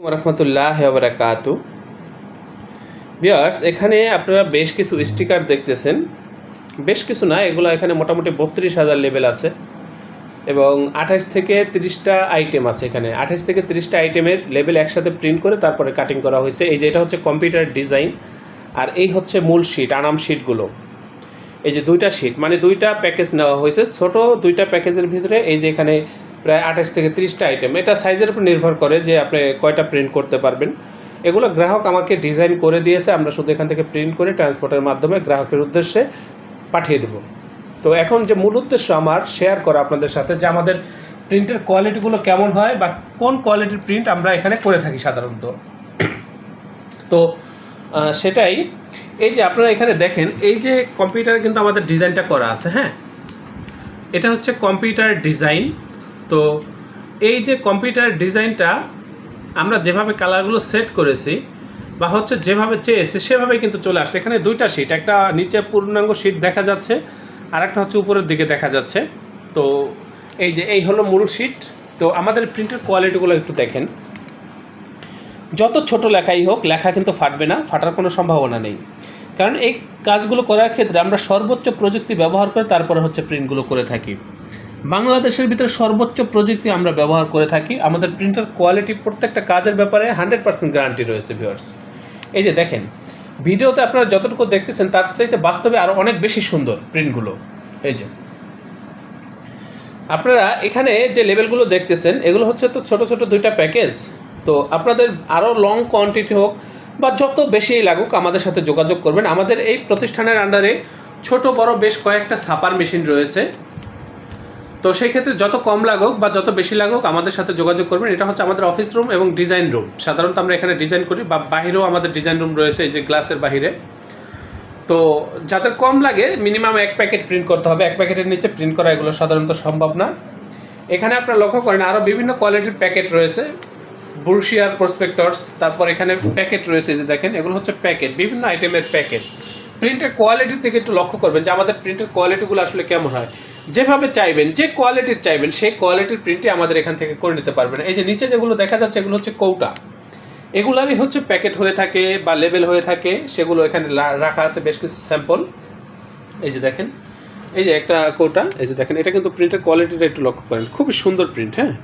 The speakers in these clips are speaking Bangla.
রহমতুল্লাহ বারাকাতু। বিয়ার্স এখানে আপনারা বেশ কিছু স্টিকার দেখতেছেন। বেশ কিছু না, এগুলো এখানে মোটামুটি বত্রিশ হাজার লেভেল আছে। এবং আঠাশ থেকে তিরিশটা আইটেম আছে এখানে। আঠাশ থেকে তিরিশটা আইটেমের লেভেল একসাথে প্রিন্ট করে তারপরে কাটিং করা হয়েছে। এই যে এটা হচ্ছে কম্পিউটার ডিজাইন আর এই হচ্ছে মূল শিট আনাম শিটগুলো এই যে দুইটা শিট মানে দুইটা প্যাকেজ নেওয়া হয়েছে। ছোট দুইটা প্যাকেজের ভিতরে এই যে এখানে প্রায় আঠাশ থেকে ত্রিশটা আইটেম এটা সাইজের উপর নির্ভর করে যে আপনি কয়টা প্রিন্ট করতে পারবেন। এগুলো গ্রাহক আমাকে ডিজাইন করে দিয়েছে, আমরা শুধু এখান থেকে প্রিন্ট করে ট্রান্সপোর্টের মাধ্যমে গ্রাহকের উদ্দেশ্যে পাঠিয়ে দেব। তো এখন যে মূল উদ্দেশ্য আমার শেয়ার করা আপনাদের সাথে যে আমাদের প্রিন্টের কোয়ালিটিগুলো কেমন হয় বা কোন কোয়ালিটির প্রিন্ট আমরা এখানে করে থাকি সাধারণত। তো সেটাই। এই যে আপনারা এখানে দেখেন, এই যে কম্পিউটারে কিন্তু আমাদের ডিজাইনটা করা আছে হ্যাঁ? এটা হচ্ছে কম্পিউটার ডিজাইন তো এই যে কম্পিউটার ডিজাইনটা আমরা যেভাবে কালারগুলো সেট করেছি বা হচ্ছে যেভাবে চেয়েছি সেভাবেই কিন্তু চলে আসছে। এখানে দুইটা শিট একটা নিচে পূর্ণাঙ্গ শিট দেখা যাচ্ছে আর একটা হচ্ছে উপরের দিকে দেখা যাচ্ছে। তো এই যে এই হলো মূল শিট তো আমাদের প্রিন্টের কোয়ালিটিগুলো একটু দেখেন। যত ছোট লেখাই হোক, লেখা কিন্তু ফাটবে না, ফাটার কোনো সম্ভাবনা নেই। কারণ এই কাজগুলো করার ক্ষেত্রে আমরা সর্বোচ্চ প্রযুক্তি ব্যবহার করে তারপরে হচ্ছে প্রিন্টগুলো করে থাকি। বাংলাদেশের ভিতরে সর্বোচ্চ প্রযুক্তি আমরা ব্যবহার করে থাকি। আমাদের প্রিন্টার কোয়ালিটি প্রত্যেকটা কাজের ব্যাপারে হান্ড্রেড পার্সেন্ট গ্যারান্টি রয়েছে ভিউয়ার্স এই যে দেখেন, ভিডিওতে আপনারা যতটুকু দেখতেছেন, তার চাইতে বাস্তবে আরও অনেক বেশি সুন্দর প্রিন্টগুলো এই যে, আপনারা এখানে যে লেভেলগুলো দেখতেছেন, এগুলো হচ্ছে তো ছোট ছোট দুইটা প্যাকেজ তো আপনাদের আরও লং কোয়ান্টিটি হোক বা যত বেশিই লাগুক, আমাদের সাথে যোগাযোগ করবেন। আমাদের এই প্রতিষ্ঠানের আন্ডারে ছোট বড় বেশ কয়েকটা ছাপার মেশিন রয়েছে। তো সেই ক্ষেত্রে যত কম লাগুক বা যত বেশি লাগুক আমাদের সাথে যোগাযোগ করবেন। এটা হচ্ছে আমাদের অফিস রুম এবং ডিজাইন রুম সাধারণত আমরা এখানে ডিজাইন করি বা বাহিরেও আমাদের ডিজাইন রুম রয়েছে এই যে গ্লাসের বাহিরে। তো যাদের কম লাগে মিনিমাম এক প্যাকেট প্রিন্ট করতে হবে। এক প্যাকেটের নিচে প্রিন্ট করা এগুলো সাধারণত সম্ভব না। এখানে আপনারা লক্ষ্য করেন আরও বিভিন্ন কোয়ালিটির প্যাকেট রয়েছে। বুরশিয়ার প্রসপেক্টরস তারপর এখানে প্যাকেট রয়েছে যে দেখেন, এগুলো হচ্ছে প্যাকেট বিভিন্ন আইটেমের প্যাকেট প্রিন্টের কোয়ালিটির দিকে একটু লক্ষ্য করবেন যে আমাদের প্রিন্টের কোয়ালিটিগুলো আসলে কেমন হয়। যেভাবে চাইবেন, যে কোয়ালিটির চাইবেন, সেই কোয়ালিটির প্রিন্টই আমাদের এখান থেকে করে নিতে পারবেন। এই যে নিচে যেগুলো দেখা যাচ্ছে, এগুলো হচ্ছে কৌটা। এগুলারই হচ্ছে প্যাকেট হয়ে থাকে বা লেবেল হয়ে থাকে, সেগুলো এখানে রাখা আছে বেশ কিছু স্যাম্পল এই যে দেখেন, এই যে একটা কৌটা, এই যে দেখেন, এটা কিন্তু প্রিন্টের কোয়ালিটিটা একটু লক্ষ্য করেন। খুবই সুন্দর প্রিন্ট হ্যাঁ?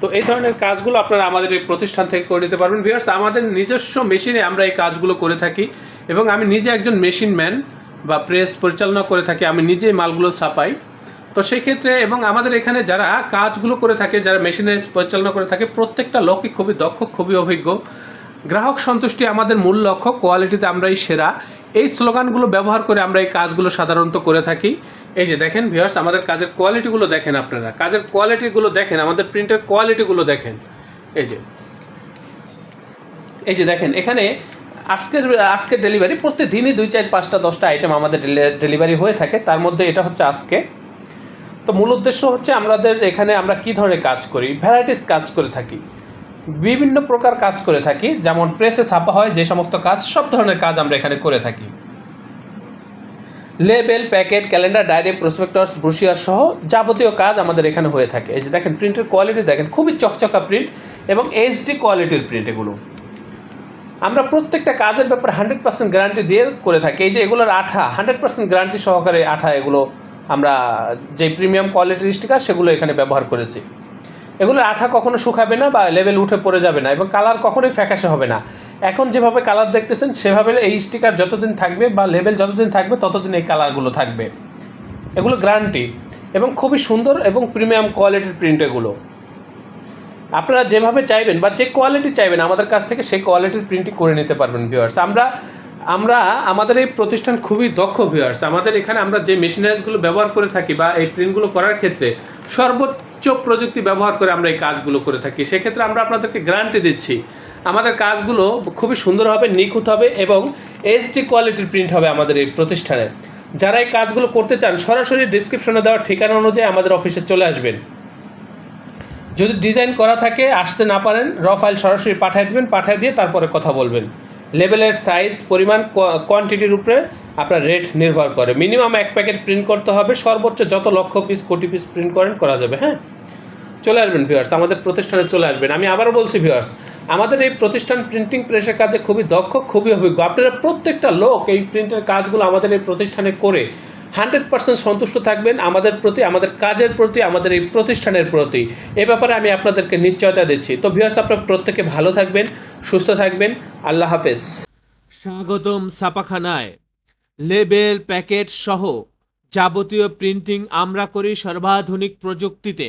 তো এই ধরনের কাজগুলো আপনারা আমাদের এই প্রতিষ্ঠান থেকে করে নিতে পারবেন। ভিউয়ার্স আমাদের নিজস্ব মেশিনে আমরা এই কাজগুলো করে থাকি এবং আমি নিজে একজন মেশিন ম্যান বা প্রেস পরিচালনা করে থাকি। আমি নিজেই মালগুলো ছাপাই। তো সেই ক্ষেত্রে এবং আমাদের এখানে যারা কাজগুলো করে থাকে, যারা মেশিনে পরিচালনা করে থাকে, প্রত্যেকটা লোকই খুবই দক্ষ, খুবই অভিজ্ঞ। গ্রাহক সন্তুষ্টি আমাদের মূল লক্ষ্য, কোয়ালিটিতে আমরাই সেরা। এই স্লোগানগুলো ব্যবহার করে আমরা এই কাজগুলো সাধারণত করে থাকি। এই যে দেখেন ভিউয়ার্স আমাদের কাজের কোয়ালিটিগুলো দেখেন আপনারা। কাজের কোয়ালিটিগুলো দেখেন, আমাদের প্রিন্টের কোয়ালিটিগুলো দেখেন। এই যে। এই যে দেখেন, এখানে আজকের আজকের ডেলিভারি প্রত্যেক দিনই দুই, চার, পাঁচটা, দশটা আইটেম আমাদের ডেলিভারি হয়ে থাকে। তার মধ্যে এটা হচ্ছে আজকে। তো মূল উদ্দেশ্য হচ্ছে আমাদের এখানে আমরা কি ধরনের কাজ করি ভ্যারাইটিস কাজ করে থাকি, বিভিন্ন প্রকার কাজ করে থাকি, যেমন প্রেসে ছাপা হয় যে সমস্ত কাজ, সব ধরনের কাজ আমরা এখানে করে থাকি। Label packet calendar diary prospectus brochure সহ যাবতীয় কাজ আমাদের এখানে হয়ে থাকে। এই যে দেখেন প্রিন্টের কোয়ালিটি দেখেন, খুবই চকচকা প্রিন্ট এবং এইচডি কোয়ালিটির প্রিন্ট এগুলো। আমরা প্রত্যেকটা কাজের ব্যাপারে হান্ড্রেড পার্সেন্ট গ্যারান্টি দিয়ে করে থাকি। এই যে এগুলোর আঠা হান্ড্রেড পার্সেন্ট গ্যারান্টি সহকারে আঠা এগুলো আমরা যে প্রিমিয়াম কোয়ালিটির স্টিকার সেগুলো এখানে ব্যবহার করেছি। এগুলো আঠা কখনো শুকাবে না বা লেভেল উঠে পড়ে যাবে না এবং কালার কখনোই ফ্যাকাশে হবে না। এখন যেভাবে কালার দেখতেছেন, সেভাবে এই স্টিকার যতদিন থাকবে বা লেভেল যতদিন থাকবে, ততদিন এই কালারগুলো থাকবে। এগুলো গ্যারান্টি এবং খুবই সুন্দর এবং প্রিমিয়াম কোয়ালিটির প্রিন্ট এগুলো। আপনারা যেভাবে চাইবেন বা যে কোয়ালিটি চাইবেন, আমাদের কাছ থেকে সেই কোয়ালিটির প্রিন্টই করে নিতে পারবেন ভিউয়ার্স আমরা আমরা, আমাদের এই প্রতিষ্ঠান খুবই দক্ষ ভিউয়ার্স আমাদের এখানে আমরা যে মেশিনারিজগুলো ব্যবহার করে থাকি বা এই প্রিন্টগুলো করার ক্ষেত্রে সর্বোচ্চ প্রযুক্তি ব্যবহার করে আমরা এই কাজগুলো করে থাকি। সেক্ষেত্রে আমরা আপনাদেরকে গ্যারান্টি দিচ্ছি, আমাদের কাজগুলো খুবই সুন্দর হবে, নিখুঁত হবে এবং এইচডি কোয়ালিটির প্রিন্ট হবে আমাদের এই প্রতিষ্ঠানে। যারা এই কাজগুলো করতে চান, সরাসরি ডিসক্রিপশনে দেওয়া ঠিকানা অনুযায়ী আমাদের অফিসে চলে আসবেন। যদি ডিজাইন করা থাকে, আসতে না পারেন র ফাইল সরাসরি পাঠিয়ে দেবেন, পাঠিয়ে দিয়ে তারপরে কথা বলবেন। লেভেলের সাইজ পরিমাণ কোয়ান্টিটির উপরে আপনার রেট নির্ভর করে। মিনিমাম এক প্যাকেট প্রিন্ট করতে হবে, সর্বোচ্চ যত লক্ষ পিস কোটি পিস প্রিন্ট করেন, করা যাবে হ্যাঁ? চলে আসবেন ভিউয়ার্স আমাদের প্রতিষ্ঠানে চলে আসবেন। আমি আবারও বলছি ভিউয়ার্স আমাদের এই প্রতিষ্ঠান প্রিন্টিং প্রেসের কাজে খুবই দক্ষ, খুবই অভিজ্ঞ। আপনারা প্রত্যেকটা লোক এই প্রিন্টের কাজগুলো আমাদের এই প্রতিষ্ঠানে করে হান্ড্রেড পার্সেন্ট সন্তুষ্ট থাকবেন আমাদের প্রতি, আমাদের কাজের প্রতি, আমাদের এই প্রতিষ্ঠানের প্রতি। এ ব্যাপারে আমি আপনাদেরকে নিশ্চয়তা দিচ্ছি। তো ভিউয়ার্স আপনারা প্রত্যেকে ভালো থাকবেন, সুস্থ থাকবেন। আল্লাহ হাফেজ। স্বাগতম ছাপাখানায়। লেবেল, প্যাকেট সহ যাবতীয় প্রিন্টিং আমরা করি সর্বাধুনিক প্রযুক্তিতে।